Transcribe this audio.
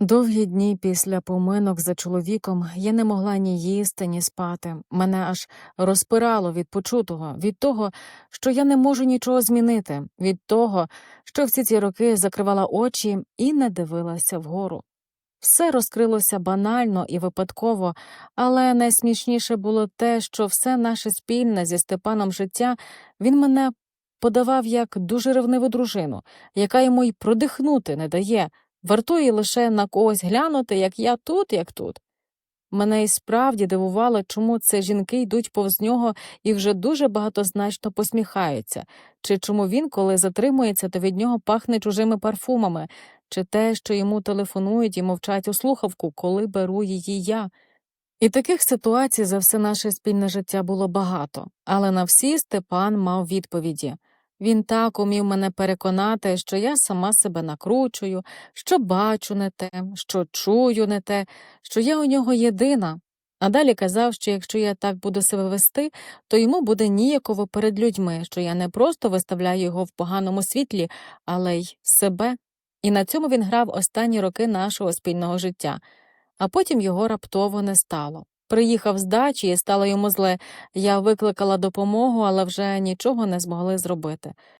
Довгі дні після поминок за чоловіком я не могла ні їсти, ні спати. Мене аж розпирало від почутого, від того, що я не можу нічого змінити, від того, що всі ці роки закривала очі і не дивилася вгору. Все розкрилося банально і випадково, але найсмішніше було те, що все наше спільне зі Степаном життя він мене подавав як дуже ревниву дружину, яка йому й продихнути не дає, вартує лише на когось глянути, як я тут, як тут. Мене і справді дивувало, чому це жінки йдуть повз нього і вже дуже багатозначно посміхаються, чи чому він, коли затримується, то від нього пахне чужими парфумами, чи те, що йому телефонують і мовчать у слухавку, коли беру її я. І таких ситуацій за все наше спільне життя було багато, але на всі Степан мав відповіді. Він так умів мене переконати, що я сама себе накручую, що бачу не те, що чую не те, що я у нього єдина. А далі казав, що якщо я так буду себе вести, то йому буде ніяково перед людьми, що я не просто виставляю його в поганому світлі, але й себе. І на цьому він грав останні роки нашого спільного життя, а потім його раптово не стало. Приїхав з дачі і стало йому зле. Я викликала допомогу, але вже нічого не змогли зробити.